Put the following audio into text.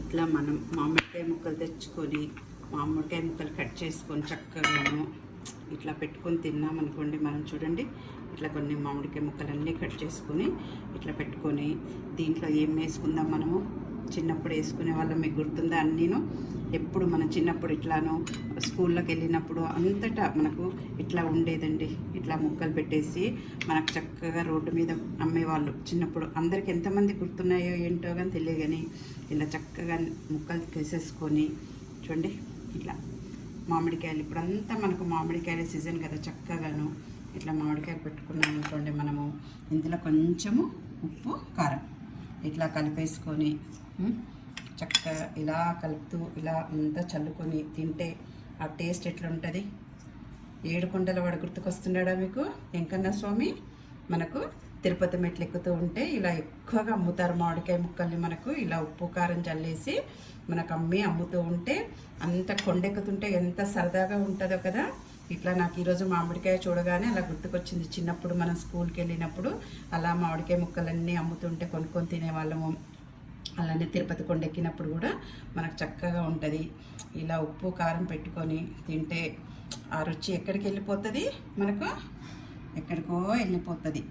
ఇట్లా మనం మామిడికాయ ముక్కలు తెచ్చుకొని మామిడికాయ ముక్కలు కట్ చేసుకొని చక్కగాను ఇట్లా పెట్టుకొని తిన్నామనుకోండి మనం చూడండి. ఇట్లా కొన్ని మామిడికాయ ముక్కలన్నీ కట్ చేసుకొని ఇట్లా పెట్టుకొని దీంట్లో ఏం వేసుకుందాం మనము? చిన్నప్పుడు వేసుకునే వాళ్ళం మీకు గుర్తుందా అన్నీను? ఎప్పుడు మనం చిన్నప్పుడు ఇట్లానో స్కూల్లోకి వెళ్ళినప్పుడు అంతటా మనకు ఇట్లా ఉండేదండి. ఇట్లా ముక్కలు పెట్టేసి మనకు చక్కగా రోడ్డు మీద అమ్మేవాళ్ళు. చిన్నప్పుడు అందరికి ఎంతమంది గుర్తున్నాయో ఏంటో కానీ తెలియదు కానీ ఇలా చక్కగా ముక్కలు తీసేసుకొని చూడండి ఇట్లా మామిడికాయలు. ఇప్పుడు అంతా మనకు మామిడికాయల సీజన్ కదా చక్కగాను. ఇట్లా మామిడికాయలు పెట్టుకున్నాం అనుకోండి మనము. ఇందులో కొంచెము ఉప్పు కారం. ఇట్లా కలిపేసుకొని చక్కగా ఇలా కలుపుతూ ఇలా అంతా చల్లుకొని తింటే ఆ టేస్ట్ ఎట్లా ఉంటుంది ఏడుకొండల వాడు గుర్తుకొస్తున్నాడా మీకు? వెంకన్న స్వామి మనకు తిరుపతి మెట్లు ఎక్కుతూ ఉంటే ఇలా ఎక్కువగా అమ్ముతారు మామిడికాయ ముక్కల్ని మనకు. ఇలా ఉప్పు కారం చల్లేసి మనకు అమ్మి అమ్ముతూ ఉంటే అంత కొండెక్కుతుంటే ఎంత సరదాగా ఉంటుందో కదా. ఇట్లా నాకు ఈరోజు మామిడికాయ చూడగానే అలా గుర్తుకొచ్చింది. చిన్నప్పుడు మనం స్కూల్కి వెళ్ళినప్పుడు అలా మామిడికాయ ముక్కలన్నీ అమ్ముతుంటే కొనుక్కొని తినేవాళ్ళము. అలానే తిరుపతి కొండెక్కినప్పుడు కూడా మనకు చక్కగా ఉంటుంది. ఇలా ఉప్పు కారం పెట్టుకొని తింటే ఆ రుచి ఎక్కడికి వెళ్ళిపోతుంది మనకు ఎక్కడికో వెళ్ళిపోతుంది.